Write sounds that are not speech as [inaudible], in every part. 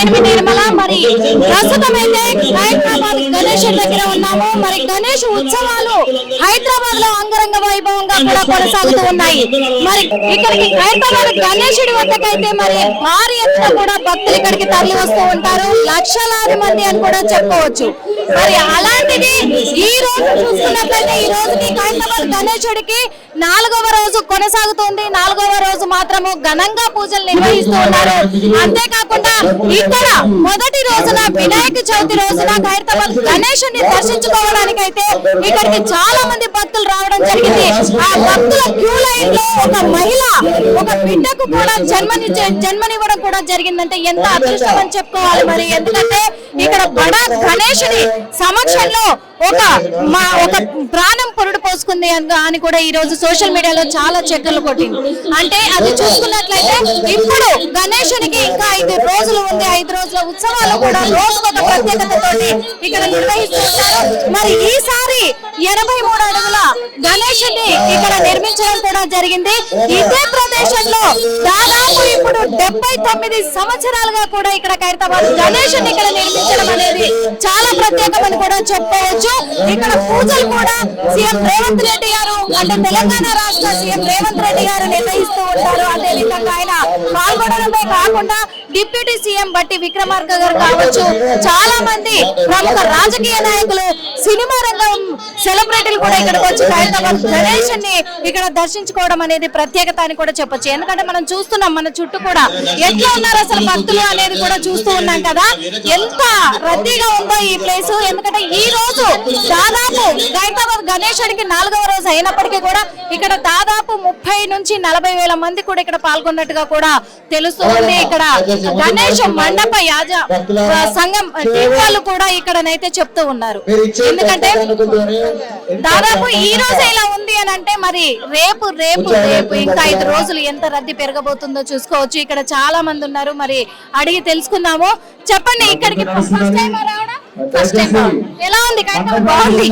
ఎనిమిది నిర్మల మరి ప్రస్తుతం అయితే హైదరాబాద్ గణేష్ దగ్గర ఉన్నాము. మరి గణేష్ ఉత్సవాలు హైదరాబాద్లో అంగరంగ వైభవంగా కూడా కొనసాగుతూ ఉన్నాయి. మరి ఇక్కడికి హైదరాబాద్ గణేషుడి వద్దకైతే మరి భారీ ఎత్తున కూడా భక్తులు ఇక్కడికి తరలి వస్తూ ఉంటారు. లక్షలాది మంది అని కూడా చెప్పుకోవచ్చు. మరి అలాంటిది ఈ రోజు చూసుకున్నట్లయితే ఈ రోజుకి హైదరాబాద్ గణేశుడికి నాలుగవ రోజు కొనసాగుతుంది. నాలుగవ రోజు మాత్రము ఘనంగా పూజలు నిర్వహిస్తూ ఉన్నారు. అంతేకాకుండా ఇక్కడ మొదటి రోజున వినాయక చవితి రోజున హైదరాబాద్ గణేశుని దర్శించుకోవడానికి అయితే ఇక్కడికి చాలా మంది భక్తులు రావడం జరిగింది. ఆ భక్తుల క్యూ లైన్లో ఒక మహిళ ఒక బిడ్డకు కూడా జన్మని జన్మనివ్వడం కూడా జరిగిందంటే ఎంత అదృష్టం అని చెప్పుకోవాలి మరి. ఎందుకంటే ఇక్కడ బడా గణేశుని సమక్షంలో ఒక మా ఒక ప్రాణం పొరుడు పోసుకుంది అని- అని కూడా ఈ రోజు సోషల్ మీడియాలో చాలా చక్కర్లు కొట్టింది. అంటే అది చూసుకున్నట్లయితే ఇప్పుడు గణేశునికి ఇంకా ఐదు రోజులు ఉంది. ఐదు రోజుల ఉత్సవాలు కూడా రోజుకొక ప్రత్యేకతతోటి ఇక్కడ నిర్వహిస్తున్నారు. మరి ఈసారి ఎనభై మూడు అడుగుల గణేశుని ఇక్కడ నిర్మించడం కూడా జరిగింది. ఇదే ప్రదేశంలో దాదాపు ఇప్పుడు డెబ్బై తొమ్మిది సంవత్సరాలుగా కూడా ఇక్కడ ఖైరతాబాద్ గణేశుని ఇక్కడ నిర్మించడం అనేది చాలా ప్రత్యేకమని కూడా చెప్పుకోవచ్చు. ఇక్కడ పూజలు కూడా సీఎం రేవంత్ రెడ్డి గారు అంటే తెలంగాణ రాష్ట్ర సీఎం రేవంత్ రెడ్డి గారు నిర్వహిస్తూ ఉంటారు. అదే విధంగా ఆయన పాల్గొనడమే కాకుండా డిప్యూటీ సీఎం బట్టి విక్రమార్క గారు కావచ్చు. చాలా మంది ప్రముఖ రాజకీయ నాయకులు సినిమా రంగం సెలబ్రిటీలు కూడా ఇక్కడికి వచ్చి హైదరాబాద్ గణేష్ని ఇక్కడ దర్శించుకోవడం అనేది ప్రత్యేకత అని కూడా చెప్పొచ్చు. ఎందుకంటే మనం చూస్తున్నాం మన చుట్టూ కూడా ఎట్లా ఉన్నారు అసలు భక్తులు అనేది కూడా చూస్తూ ఉన్నాం కదా. ఎంత రద్దీగా ఉందో ఈ ప్లేస్. ఎందుకంటే ఈ రోజు దాదాపు హైదరాబాద్ గణేశుడికి నాలుగవ రోజు అయినప్పటికీ కూడా ఇక్కడ దాదాపు ముప్పై నుంచి నలభై వేల మంది కూడా ఇక్కడ పాల్గొన్నట్టుగా కూడా తెలుస్తుంది ఇక్కడ గణేష్ మండప యాజ సంఘం వాళ్ళు కూడా ఇక్కడనైతే చెప్తూ ఉన్నారు. ఎందుకంటే దాదాపు ఈ రోజు ఇలా ఉంది అని అంటే మరి రేపు రేపు రేపు ఇంకా ఐదు రోజులు ఎంత రద్దీ పెరగబోతుందో చూసుకోవచ్చు. ఇక్కడ చాలా మంది ఉన్నారు. మరి అడిగి తెలుసుకుందాము. చెప్పండి ఇక్కడికి ఫస్ట్ టైం ఫస్ట్ టైం ఎలా ఉంది? కార్యక్రమం బాగుంది.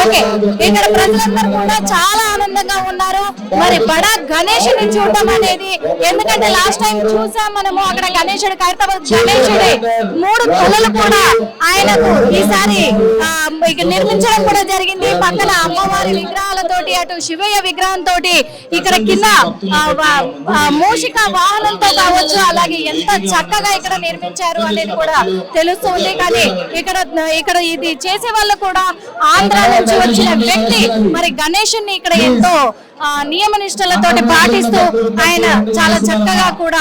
ఓకే ఇక్కడ ప్రజలందరూ కూడా చాలా ఆనందంగా ఉన్నారు. మరి బడా గణేషుని చూడటం అనేది ఎందుకంటే లాస్ట్ టైం చూసాం మనము అక్కడ గణేశుడు ఖైరతాబాద్ గణేశుడి మూడు తలలు కూడా ఆయనకు ఈసారి నిర్మించడం కూడా జరిగింది. పక్కన అమ్మవారి విగ్రహాలతోటి అటు శివయ్య విగ్రహం తోటి ఇక్కడ కింద మూషిక వాహనంతో కావచ్చు అలాగే ఎంత చక్కగా ఇక్కడ నిర్మించారు అనేది కూడా తెలుస్తుంది. కానీ ఇక్కడ ఇక్కడ ఇది చేసే వాళ్ళు కూడా ఆంధ్ర నుంచి వచ్చిన వ్యక్తి మరి గణేషుని ఇక్కడ ఎంతో నియమ నిష్టలతోటి పాటిస్తూ ఆయన చాలా చక్కగా కూడా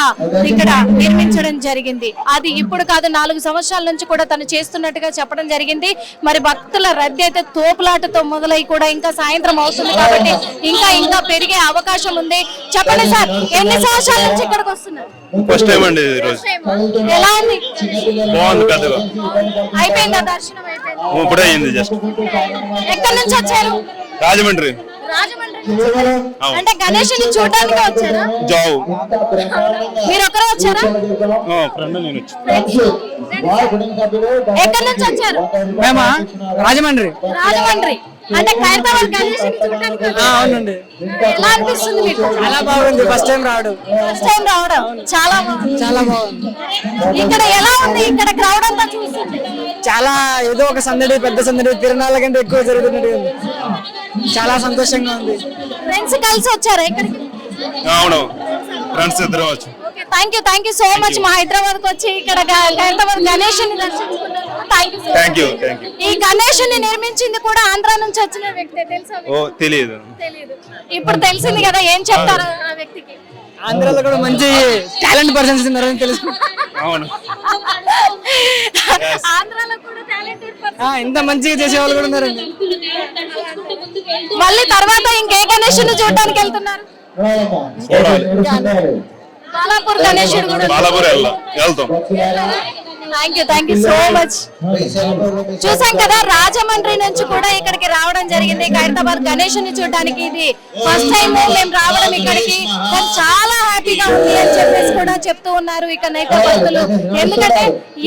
ఇక్కడ నిర్మించడం జరిగింది. అది ఇప్పుడు కాదు నాలుగు సంవత్సరాల నుంచి కూడా తను చేస్తున్నట్టుగా చెప్పడం జరిగింది. మరి భక్తుల రద్దీ అయితే తోపులాటతో మొదలై కూడా ఇంకా సాయంత్రం అవుతుంది కాబట్టి ఇంకా ఇంకా పెరిగే అవకాశం ఉంది. చెప్పండి సార్ ఎన్ని సంవత్సరాల నుంచి ఇక్కడికి వస్తున్నారు? ఎలా ఉంది? బాగుంది పెద్దగా అయిపోయిందా? దర్శనం అయిపోయింది? ఇప్పుడే అయింది జస్ట్ ఎక్కడి నుంచి వచ్చారు? రాజమండ్రి. రాజమండ్రి నుంచి? అంటే గణేషుని చూడడానికి వచ్చారా? మీరు ఒకరే వచ్చారా? ఫ్రెండ్ నేను వచ్చి. ఎక్కడి నుంచి వచ్చారు? మేమా రాజమండ్రి రాజమండ్రి. అంటే ఖైరతాబాద్ గణేషుని చూడడానికి వచ్చారా? అవునండి. ఎలా అనిపిస్తుంది మీకు? చాలా బాగుంది. ఫస్ట్ టైం రావడం. ఫస్ట్ టైం రావడం. చాలా బాగుంది. చాలా బాగుంది. ఇక్కడ ఎలా ఉంది? ఇక్కడ క్రౌడ్ అంతా చూస్తుంది చాలా ఏదో ఒక సందడి పెద్ద సందడి తిరణాల కంటే ఎక్కువ జరుగుతున్నట్టు ఉంది. చాలా సంతోషంగా ఉంది. ఫ్రెండ్స్ కలిసి వచ్చారా ఇక్కడికి? అవును. ఫ్రెండ్స్ ఇద్దరు వచ్చి. Okay thank you thank you so much మా హైదరాబాద్కి వచ్చి ఇక్కడ Hyderabad Ganesh you thank you thank you ఈ గణేష్ నిర్మించింది కూడా ఆంధ్ర నుంచి వచ్చిన వ్యక్తే తెలుసా మీకు? ఓ తెలియదు తెలీదు. ఇప్పుడు తెలిసింది కదా ఏం చెప్తారు ఆ వ్యక్తికి? ఆంధ్రాలో కూడా మంచి టాలెంట్ పర్సన్స్ ఉన్నారని తెలుసు. అవును. [laughs] ఆంధ్రాలో కూడా టాలెంటెడ్ ఆ, ఇంత మంచిగా చేసే వాళ్ళు కూడా ఉన్నారండి. మళ్ళీ తర్వాత ఇంకే గణేష్ చూడడానికి వెళ్తున్నారు? బాలాపూర్ గణేశుడు కూడా. బాలాపూర్ వెళ్దాం వెళ్తాం. Thank you thank you so much చూసాం కదా రాజమండ్రి నుంచి కూడా ఇక్కడికి రావడం జరిగింది. ఖైరతాబాద్ గణేష్ని చూడడానికి ఇది ఫస్ట్ టైం మేము రావడం ఇక్కడికి. చాలా హ్యాపీగా ఉంది అని చెప్పేసి కూడా చెప్తూ ఉన్నారు ఇక్కడైతే భక్తులు. ఎందుకంటే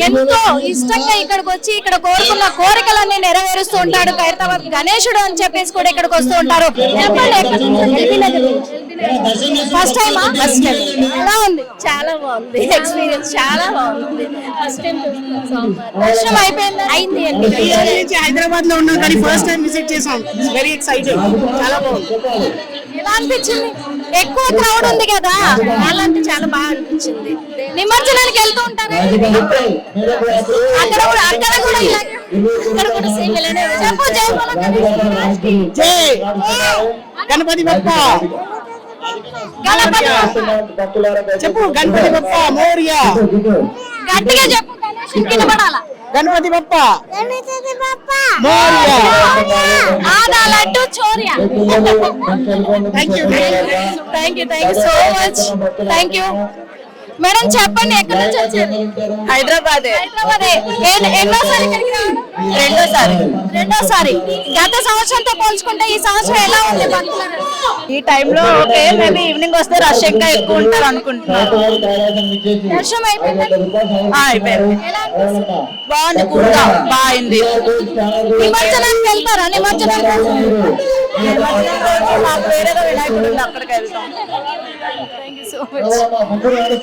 ఎంతో ఇష్టంగా ఇక్కడికి వచ్చి ఇక్కడ కోరుకున్న కోరికలన్నీ నెరవేరుస్తూ ఉంటాడు ఖైరతాబాద్ గణేశుడు అని చెప్పేసి కూడా ఇక్కడికి వస్తూ ఉంటారు. ఫస్ట్ టైం ఫస్ట్ టైం ఎలా ఉంది? చాలా బాగుంది. ఎక్స్పీరియన్స్ చాలా బాగుంది. ఫస్ట్ దర్శనం అయిపోయింది? అయింది అండి. నుంచి హైదరాబాద్లో ఉన్నాం కానీ ఫస్ట్ టైం విజిట్ చేసాం. వెరీ ఎక్సైటెడ్ చాలా బాగుంది. ఎలా అనిపించింది? ఎక్కువ క్రౌడ్ ఉంది కదా. చాలా అంటే చాలా బాగా అనిపించింది. నిమజ్జనానికి వెళ్తూ ఉంటారా? అక్కడ కూడా అక్కడ కూడా ఇలాగే కూడా సేమ్ ఇలానే. చెప్పు జై! గణపతి బప్ప. చెప్పు గణపతి బప్ప మౌర్య. గట్టిగా చెప్పు గణపతి బప్ప మౌర్య. ఆదా laddu చోర్య. Thank you thank you thank you so much thank you madam చెప్పండి ఎక్కడి నుంచి వచ్చారు హైదరాబాద్. హైదరాబాద్. ఎన్నోసారి ఇక్కడికి రావడం? రెండోసారి. రెండోసారి. గత సంవత్సరంతో పోల్చుకుంటే ఈ సంవత్సరం ఎలా ఉంది ఈ టైంలో ఓకే మేబీ ఈవినింగ్ వస్తే రష్ ఇంకా ఎక్కువ ఉంటారు అనుకుంటున్నాను దర్శనం అయిపోయిందా? బాగుంది కూల్గా బాగుంది. నిమజ్జనానికి వెళ్తారా? నిమజ్జనానికి మాకు వేరేగా వినాయకుడు ఉంది, అక్కడికి వెళ్తాం.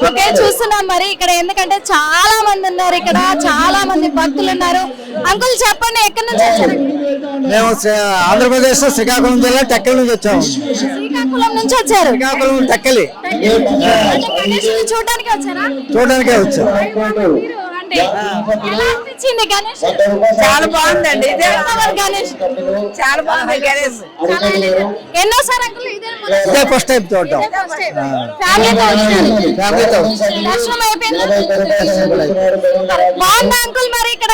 ఓకే చూస్తున్నాం మరి ఇక్కడ ఎందుకంటే చాలా మంది ఉన్నారు ఇక్కడ చాలా మంది భక్తులు ఉన్నారు. అంకుల్ చెప్పండి ఎక్కడి నుంచి వచ్చారు? మేము ఆంధ్రప్రదేశ్లో శ్రీకాకుళం జిల్లా టెక్కలి నుంచి వచ్చాము. శ్రీకాకుళం నుంచి వచ్చారు? శ్రీకాకుళం టెక్కలి. చూడడానికి వచ్చారా? చూడడానికే వచ్చాం. మీరు అంటే ఎలా అనిపించింది గణేష్? చాలా బాగుందండి. ఇదే గణేష్? చాలా బాగుంది గణేష్. చాలా ఇదే ఇదే ఫస్ట్ టైం చూడటం. ఫ్యామిలీతో దర్శనం అయిపోయిందా? బాగుందా అంకుల్ మరి ఇక్కడ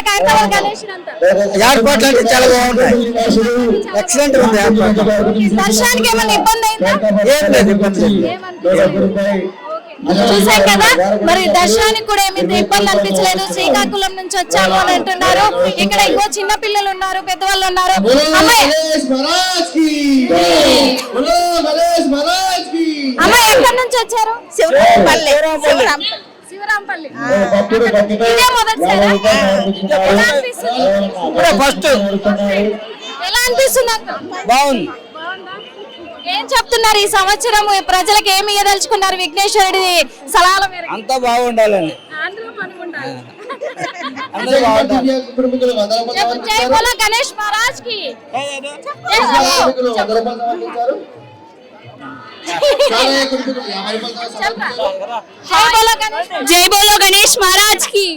గణేష్ ఏర్పాట్లు అంటే చాలా బాగుంటాయి. ఎక్సలెంట్ ఉంది ఏర్పాట్లు దర్శనానికి ఏమైనా ఇబ్బంది అయిందా? ఏం లేదు ఇబ్బంది లేదు. చూసాం కదా? మరి దర్శనానికి కూడా ఏమి ఇబ్బంది అనిపించలేదు. శ్రీకాకుళం నుంచి వచ్చాము అని అంటున్నారు. ఇక్కడ ఇంకో చిన్న పిల్లలు ఉన్నారు పెద్దవాళ్ళు ఉన్నారు. అమ్మాయి. ఎక్కడి నుంచి వచ్చారు? శివరాంపల్లి. శివరాంపల్లి. శివరాంపల్లి ఇదే మొదటిసారా? ఎలా అనిపిస్తుంది? బాగుంది. ఏం చెప్తున్నారు ఈ సంవత్సరం ప్రజలకు ఏమి ఇవ్వదలుచుకున్నారు విఘ్నేశ్వరుడి సలహాల మేరకు. అంతా బాగుండాలని. ఆంధ్రలో పనుకుంటారు అందరూ బాగుండాలి. చెప్పు, జై బోలో గణేష్ మహారాజ్కి జై బోలో. జై బోలో గణేష్ జై బోలో గణేష్ మహారాజ్కి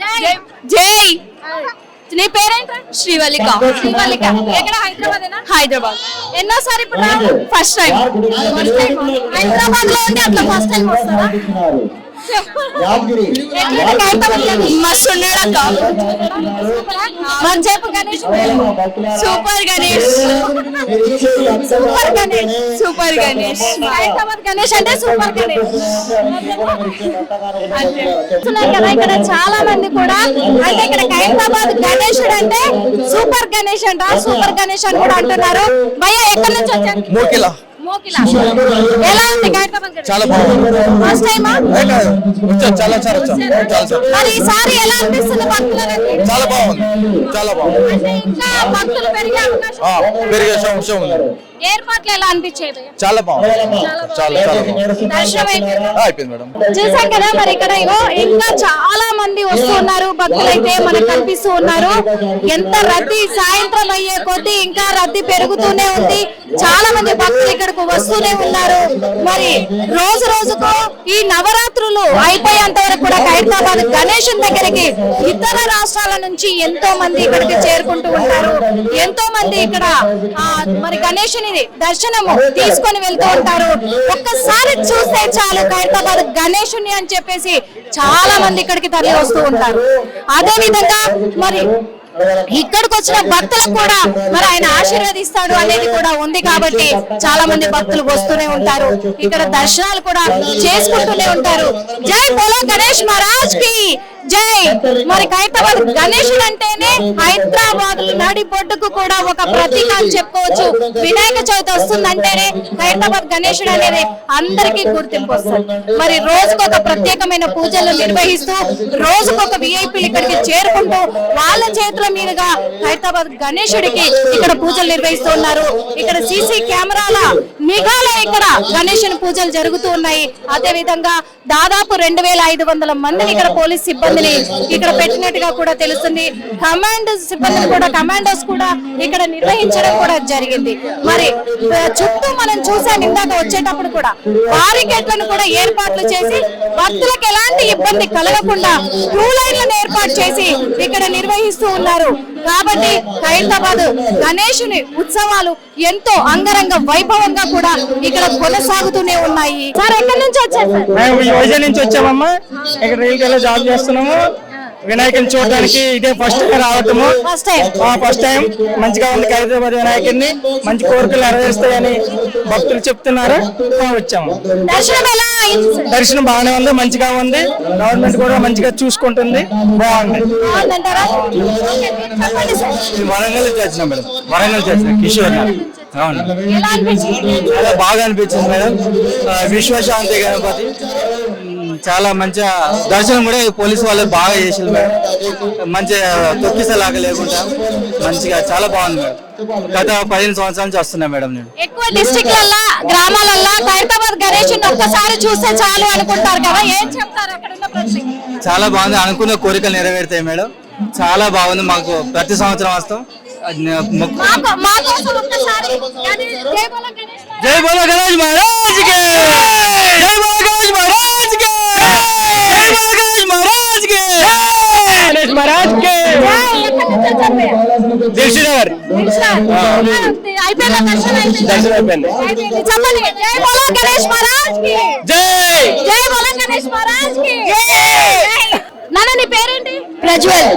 జై. జై. నీ పేరేంట్రా శ్రీవల్లిక. శ్రీవల్లిక. ఎక్కడ? హైదరాబాదేనా? హైదరాబాద్. ఎన్నోసారి ఇప్పుడు? First time. హైదరాబాద్లో అట్లా ఫస్ట్ టైం వస్తారా? మస్తు Ganesh. Super Ganesh. Super Ganesh. Super Ganesh. Ganesh అంటే సూపర్ గణేష్. కదా ఇక్కడ చాలా మంది కూడా. అంటే ఇక్కడ హైదరాబాద్ గణేశుడు అంటే సూపర్ గణేష్ అంట సూపర్ గణేష్ అని కూడా అంటున్నారు. భయ్య ఎక్కడి నుంచి వచ్చారు? మోకిలా. ఎలా ఉంది గణేష్ చాలా బాగుంది. ఫస్ట్ టైమా వచ్చా చాలా సార్ వచ్చాం చాలా సార్ మరి ఈసారి ఎలా అనిపిస్తుంది భక్తులకు? చాలా బాగుంది. చాలా బాగుంది. అంటే ఇంకా భక్తులు పెరిగే అవకాశం ఆ, పెరిగే సంవత్సరం ఉంది. ఏర్పాట్లు ఎలా అనిపించాయి? చాలా బాగుంది. చాలా దర్శనం అయిపోయిందా? మేడం. చూసాం కదా మరి ఇక్కడ ఇగో ఇంకా చాలా మంది వస్తూ ఉన్నారు భక్తులైతే మనకు కనిపిస్తూ ఉన్నారు. ఎంత రద్దీ సాయంత్రం అయ్యే కొద్దీ ఇంకా రద్దీ పెరుగుతూనే ఉంది. చాలా మంది భక్తులు ఇక్కడకు వస్తూనే ఉన్నారు. మరి రోజు రోజుకు ఈ నవరాత్రులు అయిపోయేంత వరకు కూడా హైదరాబాద్ గణేశం దగ్గరికి ఇతర రాష్ట్రాల నుంచి ఎంతో మంది ఇక్కడికి చేరుకుంటూ ఉంటారు. ఎంతో మంది ఇక్కడ మరి గణేశుని దర్శనము తీసుకొని వెళ్తూ ఉంటారు. ఒక్కసారి చూస్తే చాలు హైదరాబాద్ గణేశుని అని చెప్పేసి చాలా మంది ఇక్కడికి తరలి వస్తూ ఉంటారు. అదే విధంగా మరి ఇక్కడికి వచ్చిన భక్తులకు కూడా మరి ఆయన ఆశీర్వదిస్తాడు అనేది కూడా ఉంది కాబట్టి చాలా మంది భక్తులు వస్తూనే ఉంటారు. ఇక్కడ దర్శనాలు కూడా చేసుకుంటూనే ఉంటారు. జై బోలో గణేష్ మహారాజ్కి! జై. మరి ఖైరతాబాద్ గణేశుడు అంటేనే హైదరాబాద్ నడి బొడ్డుకు కూడా ఒక ప్రతీక అని చెప్పుకోవచ్చు. వినాయక చవితి వస్తుందంటేనే ఖైరతాబాద్ గణేశుడు అనేది అందరికీ గుర్తింపు వస్తుంది. మరి రోజుకొక ప్రత్యేకమైన పూజలు నిర్వహిస్తూ రోజుకొక విఐపీలు ఇక్కడికి చేరుకుంటూ వాళ్ళ చేతుల మీదుగా ఖైరతాబాద్ గణేశుడికి ఇక్కడ పూజలు నిర్వహిస్తూ ఉన్నారు. ఇక్కడ సీసీ కెమెరాల నిఘాలో ఇక్కడ గణేశుని పూజలు జరుగుతూ ఉన్నాయి. అదే విధంగా దాదాపు రెండు వేల ఐదు వందల మందిని ఇక్కడ పోలీస్ సిబ్బందిని ఇక్కడ పెట్టినట్టుగా కూడా తెలుస్తుంది. కమాండ్ సిబ్బందిని కూడా కమాండోస్ కూడా ఇక్కడ నిర్వహించడం కూడా జరిగింది. మరి చుట్టూ మనం చూసాం ఇందాక వచ్చేటప్పుడు కూడా బారికేట్లను కూడా ఏర్పాట్లు చేసి భక్తులకు ఎలాంటి ఇబ్బంది కలగకుండా క్యూ లైన్లను ఏర్పాటు చేసి ఇక్కడ నిర్వహిస్తూ ఉన్నారు. కాబట్టి హైదరాబాద్ గణేశుని ఉత్సవాలు ఎంతో అంగరంగ వైభవంగా కూడా ఇక్కడ కొనసాగుతూనే ఉన్నాయి. సార్ ఎక్కడి నుంచి వచ్చారు మేము ఈ వైజాగ్ నుంచి వచ్చామమ్మా. ఇక్కడ రైల్వేలో జాబ్ చేస్తున్నాము. వినాయకుని చూడడానికి ఇదే ఫస్ట్ టైం రావటము. ఫస్ట్ టైం ఫస్ట్ టైం మంచిగా ఉంది హైదరాబాద్ వినాయకుడిని. మంచి కోరికలు నెరవేరుస్తాయని భక్తులు చెప్తున్నారు. వచ్చాము. దర్శనం బాగానే ఉంది మంచిగా ఉంది. గవర్నమెంట్ కూడా మంచిగా చూసుకుంటుంది. బాగుంది. వరంగల్ వచ్చిన మేడం. వరంగల్ వచ్చిన కిషోర్. అవును. బాగా అనిపించింది మేడం. విశ్వశాంతి గణపతి. చాలా మంచిగా దర్శనం కూడా పోలీసు వాళ్ళు బాగా చేసింది మేడం. మంచిగా తొక్కిసలాగా లేకుండా మంచిగా చాలా బాగుంది మేడం. గత పదిహేను సంవత్సరాల నుంచి వస్తున్నా మేడం నేను. ఎక్కువ డిస్ట్రిక్ట్లల్లో గ్రామాలల్లో ఖైరతాబాద్ గణేష్ ఒక్కసారి చూస్తే చాలు అనుకుంటారు కదా ఏం చెప్తారు అక్కడ చాలా బాగుంది. అనుకున్న కోరికలు నెరవేరుతాయి మేడం. చాలా బాగుంది. మాకు ప్రతి సంవత్సరం వస్తాం. జై బోలో గణేష్ మహారాజ్. జై బోలో గణేష్ మహారాజ్కి జై బోలో గణేష్ మహారాజ్కి జై బోలో గణేష్ దర్శనం అయిపోయిందా? జై బోలో గణేష్ మహారాజ్కి నాన్న నీ పేరేంటి? ప్రజ్వల్.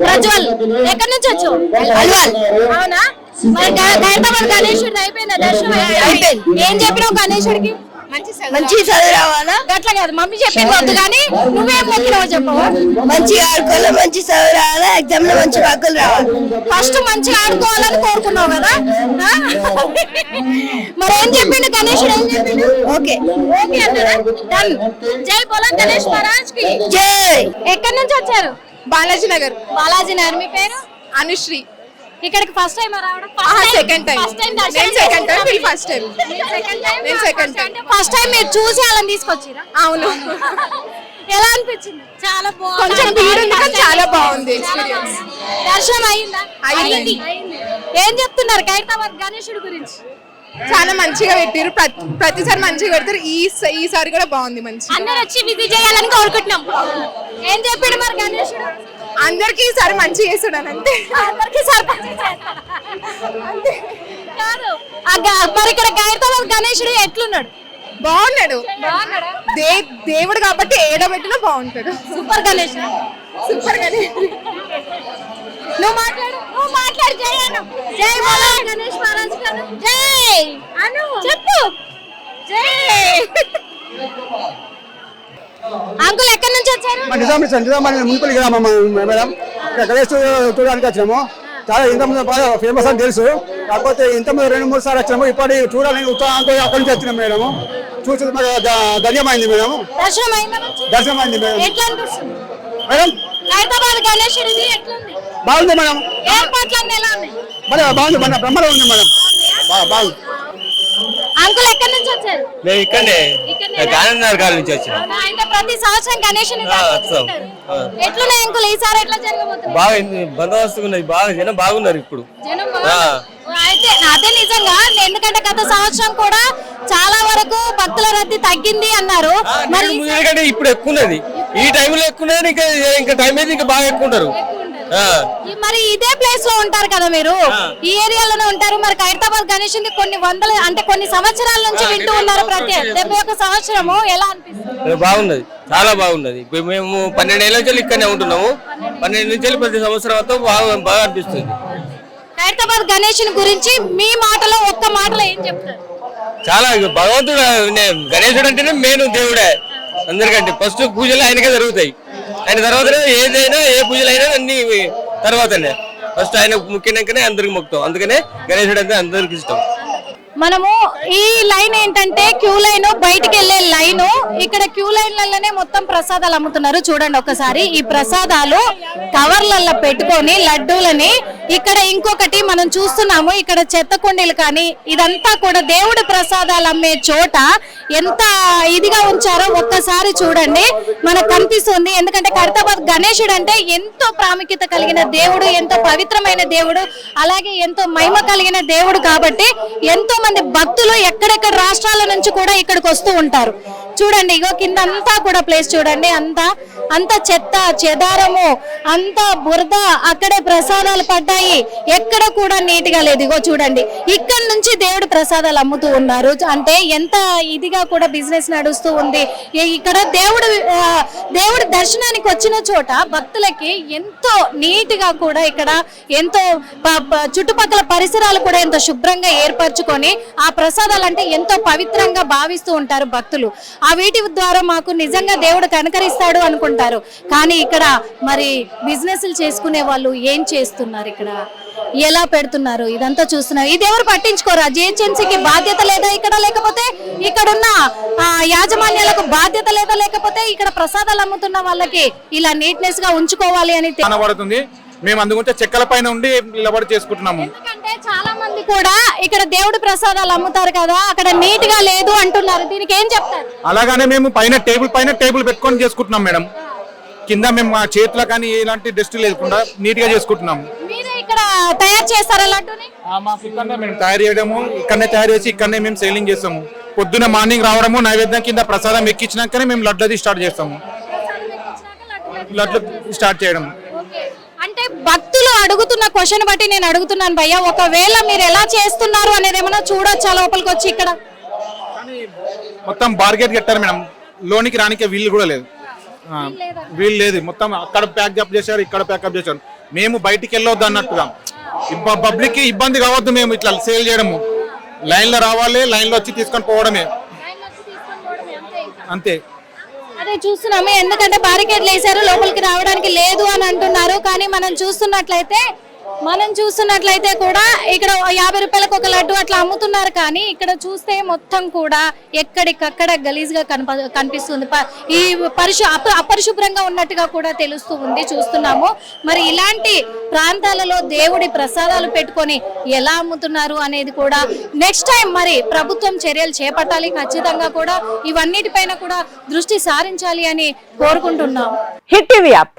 ప్రజ్వల్. ఎక్కడి నుంచి వచ్చావు? అల్వాల్. అవునా? మరి గ- ఖైరతాబాద్ గణేశుడి అయిపోయిందా? దర్శనం అయిపోయింది? ఏం చెప్పినావు గణేశుడికి మంచి చదువు రావాలా. గట్ల కాదు మమ్మీ చెప్పింది వద్దు కానీ నువ్వేం మొక్కినావు చెప్పవా మంచిగా ఆడుకోవాలి? మంచి చదువు రావాలి ఎగ్జామ్లో మంచి మార్కులు రావాలి. ఫస్ట్ మంచిగా ఆడుకోవాలని కోరుకున్నావు కదా? మరి ఏం చెప్పిండు గణేశుడు ఏం చెప్పిండు? ఓకే. ఓకే అన్నారా డన్ జై బోలో గణేష్ మహారాజ్కి జై! ఎక్కడి నుంచి వచ్చారు? బాలాజీ నగర్. బాలాజీ నగర్. మీ పేరు? అనుశ్రీ. ఇక్కడికి ఫస్ట్ టైం రావడం? సెకండ్ టైం ఫస్ట్ టైం నేను సెకండ్ టైం వీళ్ళు ఫస్ట్ టైం నేను second time. ఫస్ట్ టైం మీరు చూసి వాళ్ళని తీసుకొచ్చిరా? అవును. ఎలా అనిపించింది? చాలా బాగుంది. కొంచెం భీడు ఉంది కానీ చాలా బాగుంది experience. దర్శనం అయిందా? అయింది. ఏం చెప్తున్నారు ఖైరతాబాద్ గణేశుడి గురించి? చాలా మంచిగా పెట్టారు ప్రతి- ప్రతిసారి మంచిగా పెడతారు. ఈ ఈసారి కూడా బాగుంది మంచి అందరు వచ్చి విజిట్ చేయాలని కోరుకుంటున్నాం. ఏం చెప్పాడు మరి గణేశుడు? అందరికి ఈసారి మంచిగా చేస్తాడు అని అంతే. అందరికీ సర్పంచ్? కాదు మరి ఇక్కడ ఖైరతాబాద్ గణేశుడు ఎట్లున్నాడు? బాగున్నాడు. దే దేవుడు కాబట్టి ఏడబెట్టినా బాగుంటాడు. సూపర్ గణేష్. సూపర్ గానే నువ్వు మాట్లాడు నువ్వు మాట్లాడు జై అను. జై గణేష్ మహారాజ్ గారు. జై. అను. చెప్పు. జై. [laughs] అంకుల్ ఎక్కడి నుంచి వచ్చారు? మా నిజాం నిజాం మున్సిపల్ గ్రామం మేడం. గణేష్ చూడడానికి వచ్చినాము. చాలా ఇంతకుముందు బాగా ఫేమస్ అని తెలుసు. కాకపోతే ఇంతకుముందు రెండు మూడు సార్లు వచ్చినాము. ఇప్పటి చూడాలని ఉత్సాహంతో అక్కడి నుంచి వచ్చినాం మేడం. చూసి ధన్యమైంది మేడం. దర్శనం అయిందా మంచిగా? దర్శనం అయింది మేడం మేడం? హైదరాబాద్ గణేశుడిది ఎట్లుంది బాగుంది మేడం. బాగుంది మన బ్రహ్మలో ఉంది మేడం. బాగుంది. అంకుల్ ఎక్కడి నుంచి వచ్చారు మేము ఇక్కడనే? గాంధీనగర్ కాలనీ నుంచి? అయితే ప్రతి సంవత్సరం. ఆ. ఎట్లున్నాయి అంకుల్ ఈసారి ఎట్లా జరగబోతుంది బాగా బందోబస్తు ఉన్నది బాగా జనం బాగున్నారు ఇప్పుడు. అయితే అదే నిజంగా ఎందుకంటే గత సంవత్సరం కూడా చాలా వరకు భక్తుల రద్దీ తగ్గింది అన్నారు మరి ఇప్పుడు ఎక్కువ ఉన్నది ఈ టైంలో ఎక్కువ ఇంకా ఇంకా టైం అయితే ఇంకా బాగా ఎక్కువ ఉంటారు మరి ఇదే ప్లేస్లో ఉంటారు కదా మీరు? ఈ ఏరియాలోనే ఉంటారు. మరి ఖైరతాబాద్ గణేష్ కొన్ని వందల అంటే కొన్ని సంవత్సరాల నుంచి వింటూ ఉన్నారు ప్రతి డెబ్బై ఒక సంవత్సరము ఎలా అనిపిస్తుంది? బాగున్నది చాలా బాగున్నది మేము పన్నెండు ఏళ్ళ నుంచి ఇక్కడనే ఉంటున్నాము. పన్నెండు నుంచి ప్రతి సంవత్సరం బాగా బాగా అనిపిస్తుంది. ఖైరతాబాద్ గణేష్ గురించి మీ మాటలో ఒక్క మాటలో ఏం చెప్తారు? చాలా భగవంతుడు గణేశుడు అంటేనే మెయిన్ దేవుడే. అందరికంటే ఫస్ట్ పూజలు ఆయనకే జరుగుతాయి. ఆయన తర్వాతనే ఏదైనా ఏ పూజలైనా అన్ని తర్వాతనే. ఫస్ట్ ఆయన ముఖ్యంగానే అందరికి మొక్కుతాం. అందుకనే గణేశుడు అంటే అందరికి ఇష్టం. మనము ఈ లైన్ ఏంటంటే క్యూ లైన్ బయటికి వెళ్ళే లైన్. ఇక్కడ క్యూ లైన్లలోనే మొత్తం ప్రసాదాలు అమ్ముతున్నారు. చూడండి ఒకసారి. ఈ ప్రసాదాలు కవర్లలో పెట్టుకొని లడ్డూలని ఇక్కడ ఇంకొకటి మనం చూస్తున్నాము. ఇక్కడ చెత్త కుండీలు కానీ ఇదంతా కూడా దేవుడి ప్రసాదాలు అమ్మే చోట ఎంత ఇదిగా ఉంచారో ఒక్కసారి చూడండి. మనకు కనిపిస్తుంది. ఎందుకంటే ఖైరతాబాద్ గణేశుడు అంటే ఎంతో ప్రాముఖ్యత కలిగిన దేవుడు ఎంతో పవిత్రమైన దేవుడు అలాగే ఎంతో మహిమ కలిగిన దేవుడు కాబట్టి ఎంతో మంది భక్తులు ఎక్కడెక్కడ రాష్ట్రాల నుంచి కూడా ఇక్కడికి వస్తూ ఉంటారు. చూడండి ఇగో కింద అంతా కూడా ప్లేస్ చూడండి అంతా అంత చెత్త చెదారము అంత బురద అక్కడే ప్రసాదాలు పడ్డాయి. ఎక్కడ కూడా నీట్గా లేదు ఇగో చూడండి. ఇక్కడ నుంచి దేవుడు ప్రసాదాలు అమ్ముతూ ఉన్నారు. అంటే ఎంత ఇదిగా కూడా బిజినెస్ నడుస్తూ ఉంది. ఇక్కడ దేవుడు దేవుడు దేవుడి దర్శనానికి వచ్చిన చోట భక్తులకి ఎంతో నీట్గా కూడా ఇక్కడ ఎంతో చుట్టుపక్కల పరిసరాలు కూడా ఎంతో శుభ్రంగా ఏర్పరచుకొని ఆ ప్రసాదాలు అంటే ఎంతో పవిత్రంగా భావిస్తూ ఉంటారు భక్తులు. ఆ వీటి ద్వారా మాకు నిజంగా దేవుడు కనకరిస్తాడు అనుకుంటారు. కానీ ఇక్కడ మరి బిజినెస్లు చేసుకునే వాళ్ళు ఏం చేస్తున్నారు ఇక్కడ? ఎలా పెడుతున్నారు? ఇదంతా చూస్తున్నారు ఇది ఎవరు పట్టించుకోరా? జిహెచ్ఎంసీకి బాధ్యత లేదా ఇక్కడ? లేకపోతే ఇక్కడ ఉన్న ఆ, యాజమాన్యాలకు బాధ్యత లేదా? లేకపోతే ఇక్కడ ప్రసాదాలు అమ్ముతున్న వాళ్ళకి ఇలా నీట్నెస్గా ఉంచుకోవాలి అని కనబడుతుంది మేము అందుకుంటే చెక్కల పైన ఉండి నిలబడి చేసుకుంటున్నాము. ఎందుకంటే చాలా మంది కూడా ఇక్కడ దేవుడి ప్రసాదాలు అమ్ముతారు కదా అక్కడ నీట్గా లేదు అంటున్నారు. దీనికి ఏం చెప్తారు? అలాగానే మేము పైన టేబుల్ పైన టేబుల్ పెట్టుకొని చేసుకుంటున్నాం మేడం. కింద మేము మా చేతిలో కానీ ఎలాంటి డస్ట్ లేకుండా నీట్గా చేసుకుంటున్నాము మీరే ఇక్కడ తయారు చేస్తారా లడ్డూని? ఆ, మాకు ఇక్కడనే మేము తయారు చేయడము ఇక్కడనే తయారు చేసి ఇక్కడనే మేము సేలింగ్ చేస్తాము. పొద్దున మార్నింగ్ రావడము నైవేద్యం కింద ప్రసాదం ఎక్కించినాకనే మేము లడ్లది స్టార్ట్ చేస్తాము. లడ్లు స్టార్ట్ చేయడం. అంటే భక్తులు అడుగుతున్న క్వశ్చన్ బట్టి నేను అడుగుతున్నాను భయ్య ఒకవేళ మీరు ఎలా చేస్తున్నారు అనేది ఏమైనా చూడొచ్చా లోపలికి వచ్చి ఇక్కడ? మొత్తం బార్గెట్ కట్టారు మేడం. లోనికి రానికే వీలు కూడా లేదు. వీలు లేదు? మొత్తం అక్కడ ప్యాకప్ చేశారు ఇక్కడ ప్యాకప్ చేశారు. మేము బయటికి వెళ్ళొద్దు అన్నట్టుగా. పబ్లిక్కి ఇబ్బంది కావద్దు మేము ఇట్లా సేల్ చేయడము. లైన్లో రావాలి లైన్లో వచ్చి తీసుకొని పోవడమే అంతే. అదే చూస్తున్నాము. ఎందుకంటే బారికేడ్లు వేశారు లోపలికి రావడానికి లేదు అని అంటున్నారు. కానీ మనం చూస్తున్నట్లయితే మనం చూస్తున్నట్లయితే కూడా ఇక్కడ యాభై రూపాయలకు ఒక లడ్డు అట్లా అమ్ముతున్నారు కానీ ఇక్కడ చూస్తే మొత్తం కూడా ఎక్కడికక్కడ గలీజ్గా కనప కనిపిస్తుంది. ప- ఈ పరిశు అపరిశుభ్రంగా ఉన్నట్టుగా కూడా తెలుస్తూ ఉంది చూస్తున్నాము. మరి ఇలాంటి ప్రాంతాలలో దేవుడి ప్రసాదాలు పెట్టుకొని ఎలా అమ్ముతున్నారు అనేది కూడా నెక్స్ట్ టైం మరి ప్రభుత్వం చర్యలు చేపట్టాలి. ఖచ్చితంగా కూడా ఇవన్నిటిపైన కూడా దృష్టి సారించాలి అని కోరుకుంటున్నాం హిట్ టీవీ యాప్.